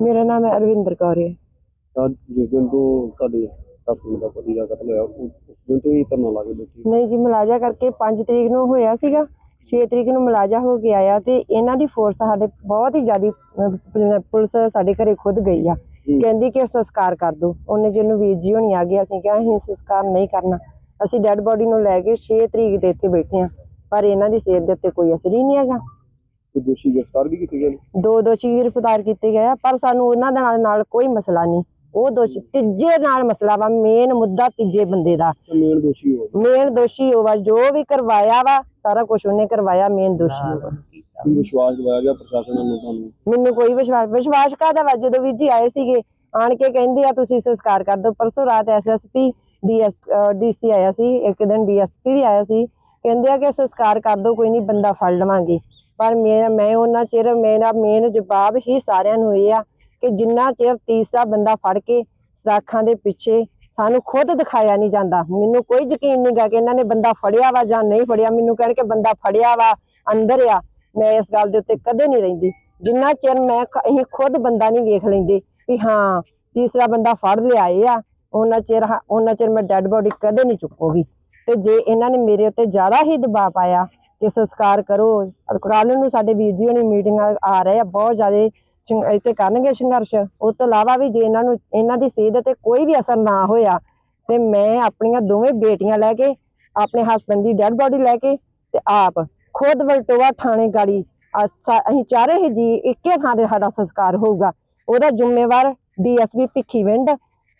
ਮੇਰਾ ਨਾਮ ਹੈ ਅਰਵਿੰਦਰ ਕੌਰ ਹੈ। ਤਾਂ ਜਿਸ ਦਿਨ ਤੋਂ ਤੁਹਾਡੇ ਹਸਬੰਦ ਦਾ ਪਤੀ ਦਾ ਕਤਲ ਹੋਇਆ ਉਸ ਉਸ ਦਿਨ ਤੋਂ ਹੀ ਧਰਨਾ ਲਾ ਕੇ ਬੈਠੀ ਨਹੀਂ ਜੀ ਮਲਾਜਾ ਕਰਕੇ 5 ਤਰੀਕ ਨੂੰ ਹੋਇਆ ਸੀਗਾ। 6 ਤਰੀਕ ਨੂੰ ਮਲਾਜਾ ਹੋ ਕੇ ਆਇਆ ਤੇ ਇਹਨਾਂ ਦੀ ਫੋਰਸ ਸਾਡੇ ਬਹੁਤ ਹੀ ਜ਼ਿਆਦਾ ਪੁਲਿਸ ਸਾਡੇ ਘਰੇ ਖੁਦ ਗਈ ਆ। ਕਹਿੰਦੀ ਕਿ ਸੰਸਕਾਰ ਕਰ ਦੋ ਉਹਨੇ ਜਿਹਨੂੰ ਵੀਰ ਜੀ ਹੋਣੀ ਆ ਗਿਆ ਅਸੀਂ ਕਿਹਾ ਅਸੀਂ ਸੰਸਕਾਰ ਨਹੀਂ ਕਰਨਾ। ਅਸੀਂ ਡੈੱਡ ਬੋਡੀ ਨੂੰ ਲੈ ਕੇ 6 ਤਰੀਕ ਦੇ ਇੱਥੇ ਬੈਠੇ ਆ ਪਰ ਇਹਨਾਂ ਦੀ ਸਿਹਤ ਦੇ ਉੱਤੇ ਕੋਈ ਅਸਰ ਹੀ ਨਹੀਂ ਹੈਗਾ। ਤੇ ਦੋਸ਼ੀ ਗ੍ਰਿਫਤਾਰ ਵੀ ਕੀਤੇ ਗਏ ਨੇ? ਦੋ ਦੋਸ਼ੀ ਗ੍ਰਿਫਤਾਰ ਕੀਤੇ ਗਏ ਆ ਪਰ ਸਾਨੂੰ ਉਹਨਾਂ ਦੇ ਨਾਲ ਨਾਲ ਕੋਈ ਮਸਲਾ ਨਹੀਂ। ਉਹ ਦੋਸ਼ੀ ਤੀਜੇ ਨਾਲ ਮਸਲਾ ਵਾ ਮੇਨ ਮੁੱਦਾ ਤੀਜੇ ਬੰਦੇ ਦਾ। ਮੇਨ ਦੋਸ਼ੀ ਹੋ ਮੇਨ ਦੋਸ਼ੀ ਉਹ ਵਾ ਜੋ ਵੀ ਕਰਵਾਇਆ ਵਾ ਸਾਰਾ ਕੁਝ ਉਹਨੇ ਕਰਵਾਇਆ ਮੇਨ ਦੋਸ਼ੀ ਉਹ ਵਾ। ਕੀ ਵਿਸ਼ਵਾਸ ਦਿਵਾਇਆ ਗਿਆ ਪ੍ਰਸ਼ਾਸਨ ਵੱਲੋਂ ਤੁਹਾਨੂੰ? ਮੈਨੂੰ ਕੋਈ ਵਿਸ਼ਵਾਸ ਵਿਸ਼ਵਾਸ ਕਾਹਦਾ ਵਾ? ਜਦੋਂ ਵੀਰ ਜੀ ਆਏ ਸੀਗੇ ਆਣ ਕੇ ਕਹਿੰਦੇ ਆ ਤੁਸੀਂ ਸੰਸਕਾਰ ਕਰ ਦਿਓ। ਪਰਸੋਂ ਰਾਤ ਐਸਐਸਪੀ ਡੀਐਸ ਡੀਸੀ ਆਇਆ ਸੀ ਇੱਕ ਦਿਨ ਡੀਐਸਪੀ ਵੀ ਆਇਆ ਸੀ। ਕਹਿੰਦੇ ਆ ਕਿ ਸੰਸਕਾਰ ਕਰ ਦਿਓ ਕੋਈ ਨਹੀਂ ਬੰਦਾ ਫੜ ਲਵਾਂਗੇ। ਪਰ ਮੇਰਾ, ਮੈਂ ਉਹਨਾਂ ਚਿਰ, ਮੇਰਾ ਮੇਨ ਜਵਾਬ ਹੀ ਸਾਰਿਆਂ ਨੂੰ ਇਹ ਆ ਕਿ ਜਿੰਨਾ ਚਿਰ ਤੀਸਰਾ ਬੰਦਾ ਫੜ ਕੇ ਸਰਾਖਾਂ ਦੇ ਪਿੱਛੇ ਸਾਨੂੰ ਖੁਦ ਦਿਖਾਇਆ ਨਹੀਂ ਜਾਂਦਾ। ਮੈਨੂੰ ਕੋਈ ਯਕੀਨ ਨਹੀਂ ਗਾ ਕਿ ਇਹਨਾਂ ਨੇ ਬੰਦਾ ਫੜਿਆ ਵਾ ਜਾਂ ਨਹੀਂ ਫੜਿਆ। ਮੈਨੂੰ ਕਹਿਣ ਕਿ ਬੰਦਾ ਫੜਿਆ ਵਾ, ਅੰਦਰ ਆ, ਮੈਂ ਇਸ ਗੱਲ ਦੇ ਉੱਤੇ ਕਦੇ ਨਹੀਂ ਰਹਿੰਦੀ। ਜਿੰਨਾ ਚਿਰ ਮੈਂ ਖ- ਅਸੀਂ ਖੁਦ ਬੰਦਾ ਨਹੀਂ ਵੇਖ ਲੈਂਦੇ ਵੀ ਹਾਂ, ਤੀਸਰਾ ਬੰਦਾ ਫੜ ਲਿਆਏ ਆ, ਉਹਨਾਂ ਚਿਰ ਹ- ਉਹਨਾਂ ਚਿਰ ਮੈਂ ਡੈੱਡ ਬੋਡੀ ਕਦੇ ਨਹੀਂ ਚੁੱਕੂਗੀ। ਤੇ ਜੇ ਇਹਨਾਂ ਨੇ ਮੇਰੇ ਉੱਤੇ ਜ਼ਿਆਦਾ ਹੀ ਦਬਾਅ ਪਾਇਆ ਕਿ ਸੰਸਕਾਰ ਕਰੋ। ਕੱਲ ਨੂੰ ਸਾਡੇ ਵੀਰ ਜੀ ਹੋਣੀ ਮੀਟਿੰਗ ਆ ਰਹੇ ਆ, ਬਹੁਤ ਜ਼ਿਆਦਾ ਇੱਥੇ ਕਰਨਗੇ ਸੰਘਰਸ਼। ਉਸ ਤੋਂ ਇਲਾਵਾ ਵੀ ਜੇ ਇਹਨਾਂ ਨੂੰ, ਇਹਨਾਂ ਦੀ ਸਿਹਤ ਤੇ ਕੋਈ ਵੀ ਅਸਰ ਨਾ ਹੋਇਆ, ਤੇ ਮੈਂ ਆਪਣੀਆਂ ਦੋਵੇਂ ਬੇਟੀਆਂ ਲੈ ਕੇ, ਆਪਣੇ ਹਸਬੰਦ ਦੀ ਡੈਡ ਬੋਡੀ ਲੈ ਕੇ ਤੇ ਆਪ ਖੁਦ ਵਲਟੋਆ ਥਾਣੇ ਗਾੜੀ ਅਸੀਂ ਚਾਰੇ ਹੀ ਜੀ ਇੱਕੇ ਥਾਂ ਤੇ ਸਾਡਾ ਸੰਸਕਾਰ ਹੋਊਗਾ। ਉਹਦਾ ਜ਼ਿੰਮੇਵਾਰ ਡੀਐਸਪੀ ਭਿੱਖੀਵਿੰਡ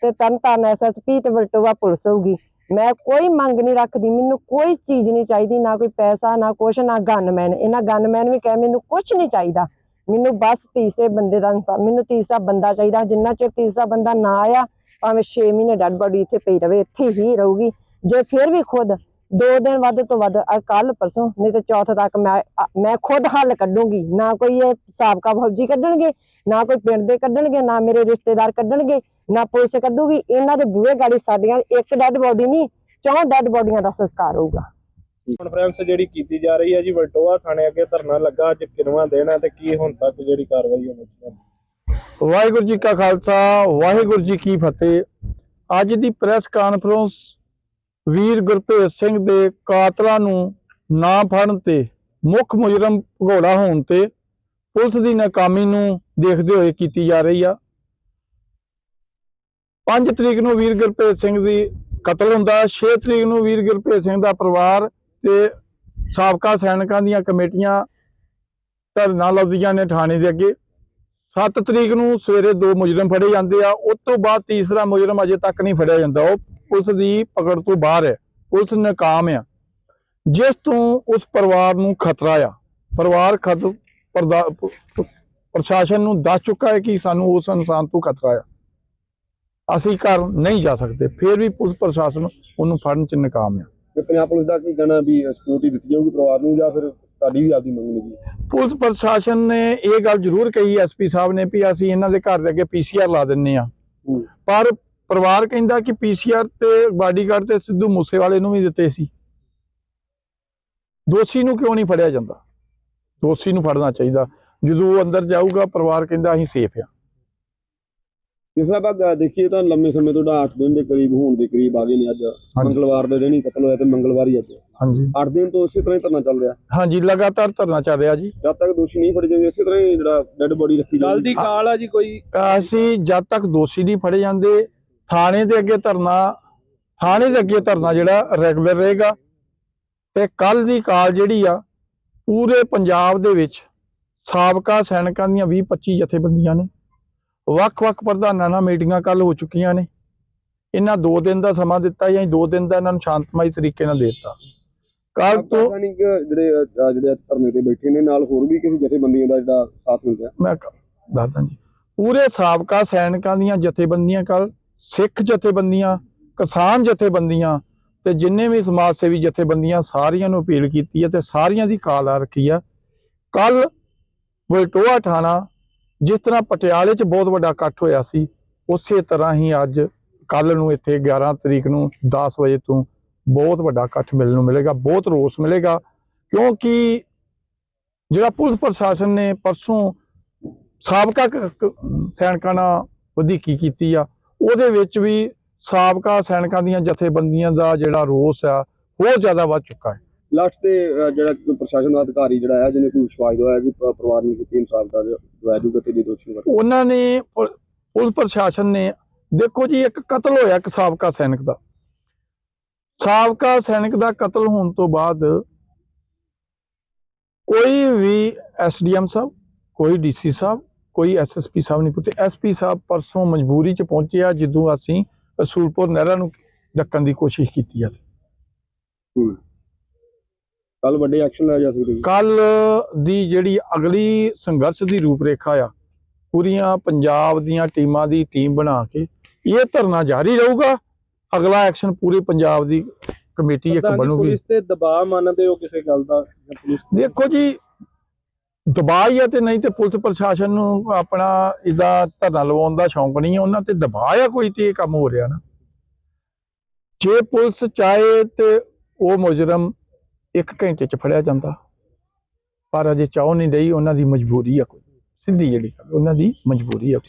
ਤੇ ਤਰਨਤਾਰਨ ਐਸਐਸਪੀ ਤੇ ਵਲਟੋਆ ਪੁਲਿਸ ਹੋਊਗੀ। ਮੈਂ ਕੋਈ ਮੰਗ ਨਹੀਂ ਰੱਖਦੀ, ਮੈਨੂੰ ਕੋਈ ਚੀਜ਼ ਨਹੀਂ ਚਾਹੀਦੀ, ਨਾ ਕੋਈ ਪੈਸਾ, ਨਾ ਕੁਛ, ਨਾ ਗਨਮੈਨ ਇਹਨਾਂ ਗਨਮੈਨ ਵੀ ਕਹੇ ਮੈਨੂੰ ਕੁਛ ਨਹੀਂ ਚਾਹੀਦਾ। ਮੈਨੂੰ ਬਸ ਤੀਸਰੇ ਬੰਦੇ ਦਾ ਇਨਸਾਫ ਮੈਨੂੰ ਤੀਸਰਾ ਬੰਦਾ ਚਾਹੀਦਾ, ਜਿੰਨਾ ਚਿਰ ਤੀਸਰਾ ਬੰਦਾ ਨਾ ਆਇਆ, ਭਾਵੇਂ 6 ਮਹੀਨੇ ਡੈਡ ਬੋਡੀ ਇੱਥੇ ਪਈ ਰਵੇ, ਇੱਥੇ ਹੀ ਰਹੂਗੀ। ਜੇ ਫਿਰ ਵੀ ਖੁਦ ਦੋ ਦਿਨ ਵੱਧ ਤੋਂ ਵੱਧ ਕੱਲ ਪਰਸੋਂ ਨਹੀਂ ਤੇ ਚੌਥ ਤੱਕ ਮੈਂ ਮੈਂ ਖੁਦ ਹੱਲ ਕੱਢੂੰਗੀ। ਨਾ ਕੋਈ ਇਹ ਸਾਬਕਾ ਫੌਜੀ ਕੱਢਣਗੇ ਨਾ ਕੋਈ ਪਿੰਡ ਦੇ ਕੱਢਣਗੇ ਨਾ ਮੇਰੇ ਰਿਸ਼ਤੇਦਾਰ ਕੱਢਣਗੇ ਨਾ ਪੁਲਿਸ ਕੱਢੂਗੀ। ਇਹਨਾਂ ਦੇ ਬੂਹੇ ਗਾੜੀ ਸਾਡੀਆਂ ਇੱਕ ਡੈੱਡ ਬੋਡੀ ਨਹੀਂ ਚੌਂ ਡੈੱਡ ਬੋਡੀਆਂ ਦਾ ਸੰਸਕਾਰ ਹੋਊਗਾ। ਕਾਨਫਰੰਸ ਜਿਹੜੀ ਕੀਤੀ ਜਾ ਰਹੀ ਹੈ ਜੀ ਵਲਟੋਆ ਥਾਣੇ ਅੱਗੇ ਧਰਨਾ ਲੱਗਾ ਅੱਜ ਕਿਨਵਾ ਦੇਣਾ ਤੇ ਕੀ ਹੁਣ ਤੱਕ ਜਿਹੜੀ ਕਾਰਵਾਈ ਹੋਣੀ ਚਾਹੀਦੀ ਵਾਹਿਗੁਰੂ ਜੀ ਕਾ ਖਾਲਸਾ ਵਾਹਿਗੁਰੂ ਜੀ ਕੀ ਫਤਿਹ। ਅੱਜ ਦੀ ਪ੍ਰੈਸ ਕਾਨਫਰੰਸ ਵੀਰ ਗੁਰਭੇਜ ਸਿੰਘ ਦੇ ਕਾਤਲਾਂ ਨੂੰ ਨਾ ਫੜਨ ਤੇ ਮੁੱਖ ਮੁਜਰਮ ਭਗੌੜਾ ਹੋਣ ਤੇ ਪੁਲਿਸ ਦੀ ਨਾਕਾਮੀ ਨੂੰ ਦੇਖਦੇ ਹੋਏ ਕੀਤੀ ਜਾ ਰਹੀ ਆ। 5 ਤਰੀਕ ਨੂੰ ਵੀਰ ਗੁਰਭੇਜ ਸਿੰਘ ਦੀ ਕਤਲ ਹੁੰਦਾ 6 ਤਰੀਕ ਨੂੰ ਵੀਰ ਗੁਰਭੇਜ ਸਿੰਘ ਦਾ ਪਰਿਵਾਰ ਤੇ ਸਾਬਕਾ ਸੈਨਿਕਾਂ ਦੀਆਂ ਕਮੇਟੀਆਂ ਧਰਨਾ ਲਾਉਂਦੀਆਂ ਨੇ ਥਾਣੇ ਦੇ ਅੱਗੇ। 7 ਤਰੀਕ ਨੂੰ ਸਵੇਰੇ ਦੋ ਮੁਜਰਮ ਫੜੇ ਜਾਂਦੇ ਆ, ਉਸ ਤੋਂ ਬਾਅਦ ਤੀਸਰਾ ਮੁਜਰਮ ਅਜੇ ਤੱਕ ਨਹੀਂ ਫੜਿਆ ਜਾਂਦਾ। ਉਹ ਪੁਲਿਸ ਦੀ ਪਕੜ ਤੋਂ ਬਾਹਰ ਹੈ। ਪੁਲਿਸ ਨਾਕਾਮ ਆ। ਜਿਸ ਤੋਂ ਉਸ ਪਰਿਵਾਰ ਨੂੰ ਖਤਰਾ ਆ। ਪਰਿਵਾਰ ਖਤ ਪ੍ਰਸ਼ਾਸਨ ਨੂੰ ਦੱਸ ਚੁੱਕਾ ਹੈ ਕਿ ਸਾਨੂੰ ਉਸ ਇਨਸਾਨ ਤੋਂ ਖਤਰਾ ਆ। ਅਸੀਂ ਘਰ ਨਹੀਂ ਜਾ ਸਕਦੇ। ਫਿਰ ਵੀ ਪੁਲਿਸ ਪ੍ਰਸ਼ਾਸਨ ਉਹਨੂੰ ਫੜਨ ਚ ਨਾਕਾਮ ਆ। ਤੇ ਪੰਜਾਬ ਪੁਲਿਸ ਦਾ ਕੀ ਕਹਿਣਾ ਵੀ ਸਿਕਿਉਰਿਟੀ ਦਿੱਤੀ ਜਾਊਗੀ ਪਰਿਵਾਰ ਨੂੰ ਜਾਂ ਫਿਰ ਤੁਹਾਡੀ ਵੀ ਆਪਦੀ ਮੰਗ ਨਹੀਂ ਜੀ? ਪੁਲਿਸ ਪ੍ਰਸ਼ਾਸਨ ਨੇ ਇਹ ਗੱਲ ਜ਼ਰੂਰ ਕਹੀ ਐਸਪੀ ਸਾਹਿਬ ਨੇ ਵੀ ਅਸੀਂ ਇਹਨਾਂ ਦੇ ਘਰ ਦੇ ਅੱਗੇ ਪੀਸੀਆਰ ਲਾ ਦਿੰਨੇ ਆ। ਪਰ ਪਰਿਵਾਰ ਕਹਿੰਦਾ ਕਿ ਪੀਸੀਆਰ ਤੇ ਬਾਡੀਗਾਰਡ ਤੇ ਸਿੱਧੂ ਮੂਸੇਵਾਲੇ ਨੂੰ ਵੀ ਦਿੱਤੇ ਸੀ। ਦੋਸ਼ੀ ਨੂੰ ਕਿਉਂ ਨਹੀਂ ਫੜਿਆ ਜਾਂਦਾ? ਦੋਸ਼ੀ ਨੂੰ ਫੜਨਾ ਚਾਹੀਦਾ। ਜਦੋਂ ਉਹ ਅੰਦਰ ਜਾਊਗਾ ਪਰਿਵਾਰ ਕਹਿੰਦਾ ਅਸੀਂ ਸੇਫ ਆ। ਜਿਸ ਤਰ੍ਹਾਂ ਦੇਖੀਏ ਤਾਂ ਲੰਮੇ ਸਮੇਂ ਤੋਂ 8 ਦਿਨ ਦੇ ਕਰੀਬ ਹੋਣ ਦੇ ਕਰੀਬ ਆ ਗਏ ਨੇ ਅੱਜ। ਮੰਗਲਵਾਰ ਦੇ ਦਿਨ ਹੀ ਕਤਲ ਹੋਇਆ ਤੇ ਮੰਗਲਵਾਰ ਹੀ ਅੱਜ। ਹਾਂਜੀ। 8 ਦਿਨ ਤੋਂ ਇਸੇ ਤਰ੍ਹਾਂ ਹੀ ਧਰਨਾ ਚੱਲ ਰਿਹਾ। ਹਾਂਜੀ ਲਗਾਤਾਰ ਧਰਨਾ ਚੱਲ ਰਿਹਾ ਜੀ। ਜਦ ਤੱਕ ਦੋਸ਼ੀ ਨਹੀਂ ਫੜੇ ਜਾਣਗੇ ਇਸੇ ਤਰ੍ਹਾਂ ਹੀ ਜਿਹੜਾ ਡੈੱਡ ਬੋਡੀ ਰੱਖੀ ਗੱਲ ਜਾਊਗੀ। ਦੀ ਕਾਲ ਆ ਜੀ ਕੋਈ। ਅਸੀਂ ਜਦ ਤੱਕ ਦੋਸ਼ੀ ਨਹੀਂ ਫੜੇ ਜਾਂਦੇ ਥਾਣੇ ਦੇ ਅੱਗੇ ਧਰਨਾ ਥਾਣੇ ਦੇ ਅੱਗੇ ਧਰਨਾ ਜਿਹੜਾ ਰੈਗੂਲਰ ਰਹੇਗਾ ਤੇ ਕੱਲ ਦੀ ਕਾਲ ਜਿਹੜੀ ਆ ਪੂਰੇ ਪੰਜਾਬ ਦੇ ਵਿੱਚ ਸਾਬਕਾ ਸੈਨਿਕਾਂ ਦੀਆਂ 20 25 ਜਥੇਬੰਦੀਆਂ ਨੇ ਵੱਖ-ਵੱਖ ਪ੍ਰਧਾਨਾਂ ਨਾਲ ਮੀਟਿੰਗਾਂ ਕੱਲ ਹੋ ਚੁੱਕੀਆਂ ਨੇ। ਇਹਨਾਂ 2 ਦਿਨ ਦਾ ਸਮਾਂ ਦਿੱਤਾ ਜਾਂ 2 ਦਿਨ ਦਾ ਇਹਨਾਂ ਨੂੰ ਸ਼ਾਂਤਮਈ ਤਰੀਕੇ ਨਾਲ ਦੇ ਦਿੱਤਾ। ਕੱਲ ਤੋਂ ਜਿਹੜੇ ਜਿਹੜੇ ਧਰਨੇ ਤੇ ਬੈਠੇ ਨੇ ਨਾਲ ਹੋਰ ਵੀ ਕਿਸੇ ਜਥੇਬੰਦੀਆਂ ਦਾ ਜਿਹੜਾ ਸਾਥ ਮਿਲ ਰਿਹਾ? ਮੈਂ ਦੱਸਦਾ ਜੀ। ਪੂਰੇ ਸਾਬਕਾ ਸੈਨਿਕਾਂ ਦੀਆਂ ਜਥੇਬੰਦੀਆਂ ਕੱਲ ਸਿੱਖ ਜਥੇਬੰਦੀਆਂ, ਕਿਸਾਨ ਜਥੇਬੰਦੀਆਂ ਤੇ ਜਿੰਨੇ ਵੀ ਸਮਾਜ ਸੇਵੀ ਜਥੇਬੰਦੀਆਂ ਸਾਰੀਆਂ ਨੂੰ ਅਪੀਲ ਕੀਤੀ ਹੈ ਤੇ ਸਾਰੀਆਂ ਦੀ ਕਾਲ ਆ ਰੱਖੀ ਆ। ਕੱਲ ਬਲਟੋਆ ਥਾਣਾ ਜਿਸ ਤਰ੍ਹਾਂ ਪਟਿਆਲੇ 'ਚ ਬਹੁਤ ਵੱਡਾ ਇਕੱਠ ਹੋਇਆ ਸੀ, ਉਸੇ ਤਰ੍ਹਾਂ ਹੀ ਅੱਜ ਕੱਲ ਨੂੰ ਇੱਥੇ 11 ਤਰੀਕ ਨੂੰ 10 ਵਜੇ ਤੋਂ ਬਹੁਤ ਵੱਡਾ ਇਕੱਠ ਮਿਲਣ ਨੂੰ ਮਿਲੇਗਾ, ਬਹੁਤ ਰੋਸ ਮਿਲੇਗਾ, ਕਿਉਂਕਿ ਜਿਹੜਾ ਪੁਲਿਸ ਪ੍ਰਸ਼ਾਸਨ ਨੇ ਪਰਸੋਂ ਸਾਬਕਾ ਸੈਨਿਕਾਂ ਨਾਲ ਵਧੀਕੀ ਕੀਤੀ ਆ ਉਹਦੇ ਵਿੱਚ ਵੀ ਸਾਬਕਾ ਸੈਨਿਕਾਂ ਦੀਆਂ ਜਥੇਬੰਦੀਆਂ ਦਾ ਜਿਹੜਾ ਰੋਸ ਆ ਹੋਰ ਜ਼ਿਆਦਾ ਵੱਧ ਚੁੱਕਾ ਹੈ। ਲਾਸਟ ਤੇ ਜਿਹੜਾ ਪ੍ਰਸ਼ਾਸਨ ਦਾ ਅਧਿਕਾਰੀ ਜਿਹੜਾ ਹੈ ਜਿਹਨੇ ਕੋਈ ਵਿਸ਼ਵਾਸ ਦਵਾਇਆ ਕਿ ਪਰਿਵਾਰ ਨੂੰ ਕੀਤੀ ਇਨਸਾਫ ਦਾ ਦਵਾਇਆ ਜੂਗਾ ਤੇ ਦੀ ਦੋਸ਼ੀ ਵਰ ਉਹਨਾਂ ਨੇ ਪੁਲਿਸ ਪ੍ਰਸ਼ਾਸਨ ਨੇ ਦੇਖੋ ਜੀ ਇੱਕ ਕਤਲ ਹੋਇਆ ਇੱਕ ਸਾਬਕਾ ਸੈਨਿਕ ਦਾ। ਸਾਬਕਾ ਸੈਨਿਕ ਦਾ ਕਤਲ ਹੋਣ ਤੋਂ ਬਾਅਦ ਕੋਈ ਵੀ ਐਸਡੀਐਮ ਸਾਹਿਬ ਕੋਈ ਡੀਸੀ ਸਾਹਿਬ ਕੋਈ ਐਸਐਸਪੀ ਸਾਹਿਬ ਨਹੀਂ ਪੁੱਛੇ। ਐਸਪੀ ਸਾਹਿਬ ਪਰਸੋਂ ਮਜਬੂਰੀ ਚ ਪਹੁੰਚਿਆ ਜਦੋਂ ਅਸੀਂ ਅਸੂਲਪੁਰ ਨਹਿਰਾਂ ਨੂੰ ਡੱਕਣ ਦੀ ਕੋਸ਼ਿਸ਼ ਕੀਤੀ ਆ। ਕੱਲ ਵੱਡੇ ਐਕਸ਼ਨ ਲਿਆ ਜਾ ਸਕਦੇ ਕੱਲ ਦੀ ਜਿਹੜੀ ਅਗਲੀ ਸੰਘਰਸ਼ ਦੀ ਰੂਪਰੇਖਾ ਆ ਪੂਰੀਆਂ ਪੰਜਾਬ ਦੀਆਂ ਟੀਮਾਂ ਦੀ ਟੀਮ ਬਣਾ ਕੇ ਇਹ ਧਰਨਾ ਜਾਰੀ ਰਹੂਗਾ। ਅਗਲਾ ਐਕਸ਼ਨ ਪੂਰੇ ਪੰਜਾਬ ਦੀ ਕਮੇਟੀ ਇੱਕ ਬਣੂਗੀ। ਪੁਲਿਸ ਤੇ ਦਬਾਅ ਮੰਨਦੇ ਹੋ ਕਿਸੇ ਗੱਲ ਦਾ ਦੇਖੋ ਜੀ ਦਬਾਅ ਹੀ ਆ ਤੇ ਨਹੀਂ ਤੇ ਪੁਲਿਸ ਪ੍ਰਸ਼ਾਸਨ ਨੂੰ ਆਪਣਾ ਇਹਦਾ ਧਰਨਾ ਲਵਾਉਣ ਦਾ ਸ਼ੌਂਕ ਨਹੀਂ ਹੈ ਉਹਨਾਂ ਤੇ ਦਬਾਅ ਆ ਕੋਈ ਤੇ ਇਹ ਕੰਮ ਹੋ ਰਿਹਾ ਨਾ। ਜੇ ਪੁਲਿਸ ਚਾਹੇ ਤੇ ਉਹ ਮੁਜਰਮ ਇੱਕ ਘੰਟੇ ਚ ਫੜਿਆ ਜਾਂਦਾ, ਪਰ ਅਜੇ ਚਾਹ ਨਹੀਂ ਰਹੀ ਉਹਨਾਂ ਦੀ ਮਜਬੂਰੀ ਆ ਕੋਈ। ਸਿੱਧੀ ਜਿਹੜੀ ਗੱਲ, ਉਹਨਾਂ ਦੀ ਮਜਬੂਰੀ ਆ।